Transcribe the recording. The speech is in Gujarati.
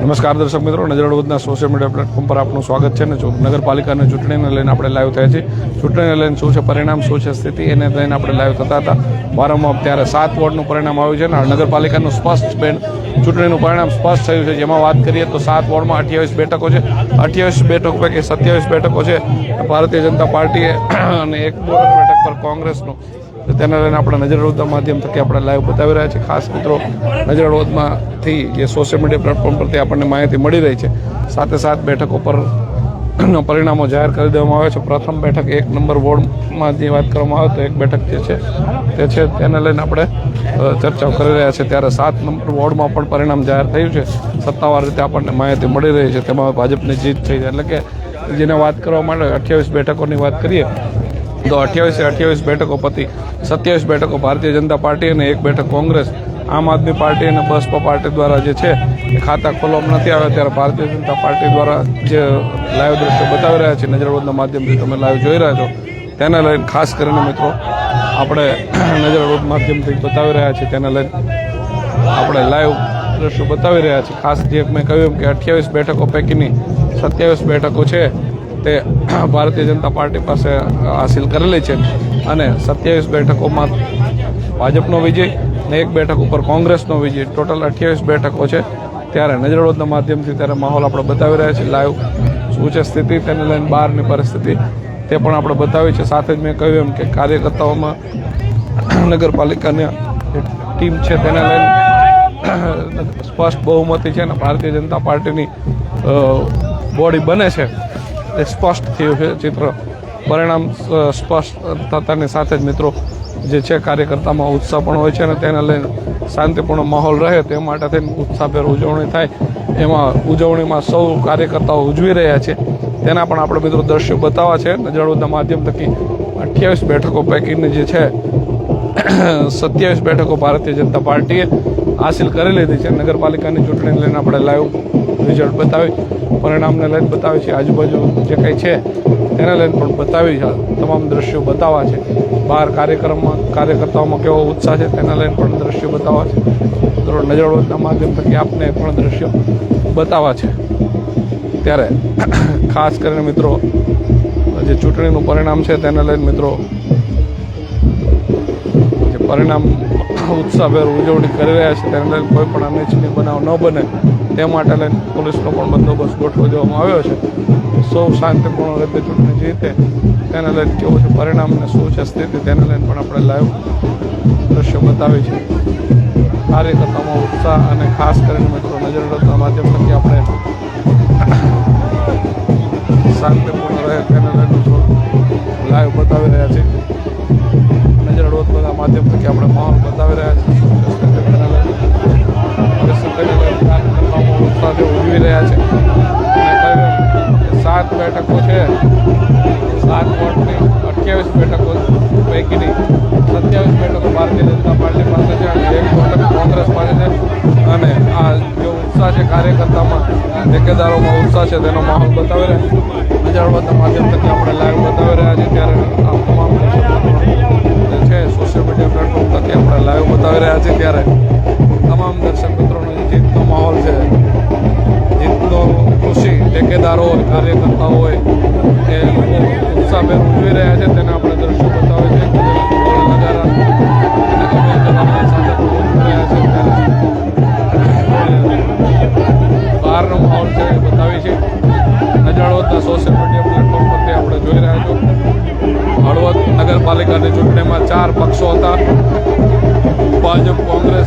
નમસ્કાર દર્શક મિત્રો, નજર હળવદના સોશિયલ મીડિયા પ્લેટફોર્મ પર આપનું સ્વાગત છે અને નગરપાલિકાની ચૂંટણીને લઈને આપણે લાઈવ થયા છીએ. ચૂંટણીને લઈને શું છે પરિણામ, શું છે સ્થિતિ, એને લઈને આપણે લાઈવ થતા હતા. વારંવાર ત્યારે સાત વોર્ડનું પરિણામ આવ્યું છે ને નગરપાલિકાનું સ્પષ્ટ બેન, ચૂંટણીનું પરિણામ સ્પષ્ટ થયું છે. જેમાં વાત કરીએ તો સાત વોર્ડમાં અઠ્યાવીસ બેઠકો છે. અઠ્યાવીસ બેઠક પૈકી સત્યાવીસ બેઠકો છે. ભારતીય જનતા પાર્ટીએ અને એક બેઠક પર કોંગ્રેસનું. તો તેના લઈને આપણે નજર હળવદના માધ્યમ થકી આપણે લાઈવ બતાવી રહ્યા છીએ. ખાસ મિત્રો, નજર જે સોશિયલ મીડિયા પ્લેટફોર્મ પરથી આપણને માહિતી મળી રહી છે, સાથે સાત બેઠકો પર પરિણામો જાહેર કરી દેવામાં આવે છે. પ્રથમ બેઠક એક નંબર વોર્ડમાં જે વાત કરવામાં આવે તો એક બેઠક જે છે, તે છે તેને લઈને આપણે ચર્ચાઓ કરી રહ્યા છે ત્યારે સાત નંબર વોર્ડમાં પણ પરિણામ જાહેર થયું છે. સત્તાવાર રીતે આપણને માહિતી મળી રહી છે. તેમાં ભાજપની જીત થઈ છે. એટલે કે જેને વાત કરવા માટે અઠ્યાવીસ બેઠકોની વાત કરીએ તો અઠ્યાવીસે અઠ્યાવીસ બેઠકો પતી, સત્યાવીસ બેઠકો ભારતીય જનતા પાર્ટી અને એક બેઠક કોંગ્રેસ. આમ આદમી પાર્ટી અને બસપા પાર્ટી દ્વારા જે છે, એ ખાતા ખોલવામાં નથી આવ્યા. ત્યારે ભારતીય જનતા પાર્ટી દ્વારા જે લાઈવ દ્રશ્યો બતાવી રહ્યા છે નજરબંધના માધ્યમથી તમે લાઈવ જોઈ રહ્યા છો, તેને લઈને ખાસ કરીને મિત્રો, આપણે નજરબંધ માધ્યમથી બતાવી રહ્યા છીએ, તેને લઈને આપણે લાઈવ દ્રશ્યો બતાવી રહ્યા છીએ. ખાસ જે મેં કહ્યું કે અઠ્યાવીસ બેઠકો પૈકીની સત્યાવીસ બેઠકો છે તે ભારતીય જનતા પાર્ટી પાસે હાસિલ કરેલી છે. અને સત્યાવીસ બેઠકોમાં ભાજપનો વિજય ને એક બેઠક ઉપર કોંગ્રેસનો વિજય. ટોટલ અઠ્યાવીસ બેઠકો છે. ત્યારે નજરવદના માધ્યમથી ત્યારે માહોલ આપણે બતાવી રહ્યા છીએ. લાઈવ શું છે સ્થિતિ, તેને લઈને બહારની પરિસ્થિતિ તે પણ આપણે બતાવી છે. સાથે જ મેં કહ્યું એમ કે કાર્યકર્તાઓમાં નગરપાલિકાની ટીમ છે તેને લઈને સ્પષ્ટ બહુમતી છે અને ભારતીય જનતા પાર્ટીની બોડી બને છે. તે સ્પષ્ટ થયું છે ચિત્ર. પરિણામ સ્પષ્ટ થતાની સાથે જ મિત્રો જે છે કાર્યકર્તામાં ઉત્સાહ પણ હોય છે અને તેને લઈને શાંતિપૂર્ણ માહોલ રહે તે માટે થઈને ઉત્સાહભેર ઉજવણી થાય. એમાં ઉજવણીમાં સૌ કાર્યકર્તાઓ ઉજવી રહ્યા છે. તેના પણ આપણે મિત્રો દ્રશ્યો બતાવવા છે. નજરવદના માધ્યમ થકી અઠ્યાવીસ બેઠકો પૈકીની જે છે, સત્યાવીસ બેઠકો ભારતીય જનતા પાર્ટીએ હાસિલ કરી લીધી છે. નગરપાલિકાની ચૂંટણીને લઈને આપણે લાઈવ રિઝલ્ટ બતાવી. પરિણામને લઈને બતાવી છે. આજુબાજુ જે કંઈ છે, તેને લઈને પણ બતાવી છે. તમામ દ્રશ્યો બતાવવા છે. બહાર કાર્યક્રમમાં, કાર્યકર્તાઓમાં કેવો ઉત્સાહ છે, તેના લઈને પણ દ્રશ્યો બતાવવા છે. મિત્રો નજરવદના માધ્યમ થકી આપને પણ દ્રશ્યો બતાવવા છે. ત્યારે ખાસ કરીને મિત્રો, જે ચૂંટણીનું પરિણામ છે, તેને લઈને મિત્રો, જે પરિણામ ઉત્સાહભેર ઉજવણી કરી રહ્યા છે, તેને લઈને કોઈ પણ અનિચ્છનીય બનાવ ન બને. તે માટે લઈને પોલીસનો પણ બંદોબસ્ત ગોઠવી દેવામાં આવ્યો છે. સૌ શાંતિપૂર્ણ રીતે ચૂંટણી જીતે, તેને લઈને કેવું છે પરિણામ અને શું છે સ્થિતિ તેને લઈને પણ આપણે લાઈવ દ્રશ્ય બતાવી છે. કાર્યકર્તામાં ઉત્સાહ અને ખાસ કરીને મિત્રો નજર માધ્યમ થકી આપણે શાંતિપૂર્ણ રહે તેને લઈને લાઈવ બતાવી રહ્યા છીએ. નજર બધા માધ્યમ થકી આપણે માહોલ બતાવી રહ્યા છીએ. બેઠકો છે. સાત વોર્ડની અઠ્યાવીસ બેઠકો પૈકીની સત્યાવીસ બેઠકો ભારતીય જનતા પાર્ટી પાસે છે અને એક બેઠક કોંગ્રેસ પાસે છે. અને આ જે ઉત્સાહ છે કાર્યકર્તામાં, ઠેકેદારોમાં ઉત્સાહ છે તેનો માહોલ બતાવી રહ્યા નજરવદના માધ્યમ થકી આપણે લાઈવ બતાવી રહ્યા છીએ ત્યારે આ તમામ છે સોશિયલ મીડિયા પ્લેટફોર્મ થકી આપણે લાઈવ બતાવી રહ્યા છીએ ત્યારે તમામ નગરપાલિકાની ચૂંટણીમાં ચાર પક્ષો હતા. ભાજપ કોંગ્રેસ